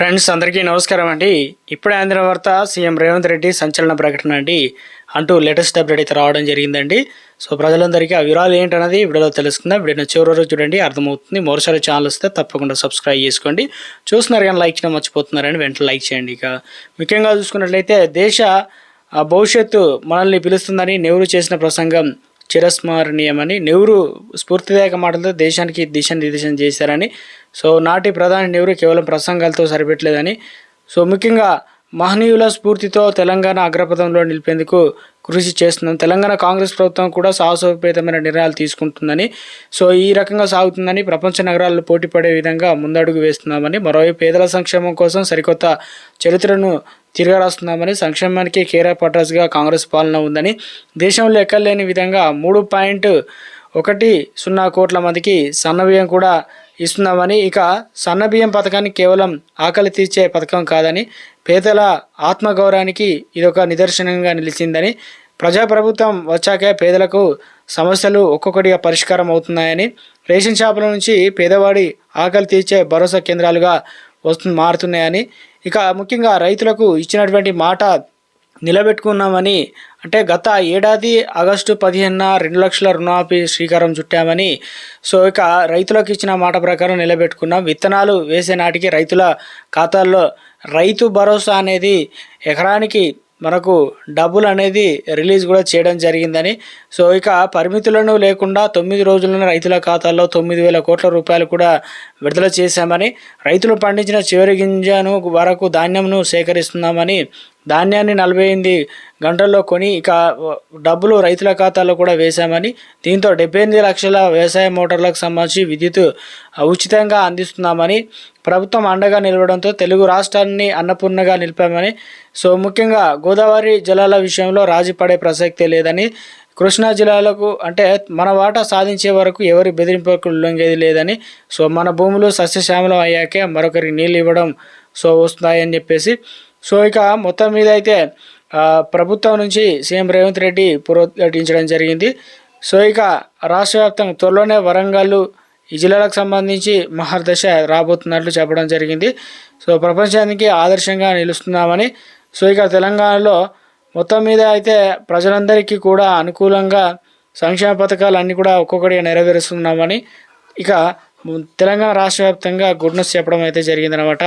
Friends అందరికీ నమస్కారం అండి. ఇప్పుడే ఆంధ్ర వార్త సీఎం రేవంత్ రెడ్డి సంచలన ప్రకటన అండి. అంటూ లేటెస్ట్ అప్డేట్ అయితే రావడం జరిగిందండి. సో ప్రజలందరికీ ఆ వివరాలు ఏంటన్నది వీడియోలో తెలుసుకుందాం. వీడియో చివరి వరకు చూడండి అర్థమవుతుంది. మరోసారి ఛానల్ వస్తే తప్పకుండా సబ్స్క్రైబ్ చేసుకోండి. చూస్తున్నారు కానీ లైక్ చేయడం మర్చిపోతున్నారని వెంటనే లైక్ చేయండి ఇక. ముఖ్యంగా చూసుకున్నట్లయితే దేశ ఆ, భవిష్యత్తు మనల్ని పిలుస్తుందని నెహ్రూ చేసిన ప్రసంగం చిరస్మరణీయమని నెహ్రూ స్ఫూర్తిదాయక మాటలతో దేశానికి దిశానిర్దేశం చేశారని. సో నాటి ప్రధాని నెహ్రూ కేవలం ప్రసంగాలతో సరిపెట్టలేదని. సో ముఖ్యంగా మహనీయుల స్ఫూర్తితో తెలంగాణ అగ్రపథంలో నిలిపేందుకు కృషి చేస్తున్నాం. తెలంగాణ కాంగ్రెస్ ప్రభుత్వం కూడా సాహసోపేతమైన నిర్ణయాలు తీసుకుంటుందని సో ఈ రకంగా సాగుతుందని ప్రపంచ నగరాల్లో పోటీపడే విధంగా ముందడుగు వేస్తున్నామని మరోవైపు పేదల సంక్షేమం కోసం సరికొత్త చరిత్రను తిరగరాస్తున్నామని సంక్షేమానికి కేరా పట్టాస్గా కాంగ్రెస్ పాలన ఉందని దేశంలో ఎక్కలేని విధంగా మూడు పాయింట్ ఒకటి సున్నా కోట్ల మందికి సన్నవ్యం కూడా ఇస్తున్నామని ఇక సన్నబియ్యం పథకాన్ని కేవలం ఆకలి తీర్చే పథకం కాదని పేదల ఆత్మగౌరవానికి ఇదొక నిదర్శనంగా నిలిచిందని ప్రజాప్రభుత్వం వచ్చాకే పేదలకు సమస్యలు ఒక్కొక్కటిగా పరిష్కారం అవుతున్నాయని రేషన్ షాపుల నుంచి పేదవాడి ఆకలి తీర్చే భరోసా కేంద్రాలుగా వస్తు మారుతున్నాయని ఇక ముఖ్యంగా రైతులకు ఇచ్చినటువంటి మాట నిలబెట్టుకున్నామని అంటే గత ఏడాది ఆగస్టు పదిహేనున రెండు లక్షల రుణమాఫీ శ్రీకారం చుట్టామని సో ఇక రైతులకు ఇచ్చిన మాట ప్రకారం నిలబెట్టుకున్నాం. విత్తనాలు వేసే నాటికి రైతుల ఖాతాల్లో రైతు భరోసా అనేది ఎకరానికి మనకు డబ్బులు అనేది రిలీజ్ కూడా చేయడం జరిగిందని సో ఇక పరిమితులను లేకుండా తొమ్మిది రోజులను రైతుల ఖాతాల్లో తొమ్మిది వేల కోట్ల రూపాయలు కూడా విడుదల చేశామని రైతులు పండించిన చివరి గింజను వరకు ధాన్యంను సేకరిస్తున్నామని ధాన్యాన్ని నలభై ఎనిమిది గంటల్లో కొని ఇక డబ్బులు రైతుల ఖాతాలో కూడా వేశామని దీంతో డెబ్బై ఎనిమిది లక్షల వ్యవసాయ మోటార్లకు సంబంధించి విద్యుత్ ఉచితంగా అందిస్తున్నామని ప్రభుత్వం అండగా నిలవడంతో తెలుగు రాష్ట్రాన్ని అన్నపూర్ణగా నిలిపామని సో ముఖ్యంగా గోదావరి జలాల విషయంలో రాజీ పడే ప్రసక్తే లేదని కృష్ణా జిల్లాలకు అంటే మన వాటా సాధించే వరకు ఎవరి బెదిరింపులకు లొంగేది లేదని సో మన భూములు సస్యశ్యామలం అయ్యాకే మరొకరికి నీళ్ళు ఇవ్వడం సో వస్తాయని చెప్పేసి సో ఇక మొత్తం మీద అయితే ప్రభుత్వం నుంచి సీఎం రేవంత్ రెడ్డి పురోద్ఘాటించడం జరిగింది. సో ఇక రాష్ట్ర వ్యాప్తంగా త్వరలోనే వరంగల్ ఈ జిల్లాలకు సంబంధించి మహర్దశ రాబోతున్నట్లు చెప్పడం జరిగింది. సో ప్రపంచానికి ఆదర్శంగా నిలుస్తున్నామని సో ఇక తెలంగాణలో మొత్తం మీద అయితే ప్రజలందరికీ కూడా అనుకూలంగా సంక్షేమ పథకాలు అన్నీ కూడా ఒక్కొక్కటిగా నెరవేరుస్తున్నామని ఇక తెలంగాణ రాష్ట్ర వ్యాప్తంగా గుడ్నెస్ చెప్పడం అయితే జరిగిందనమాట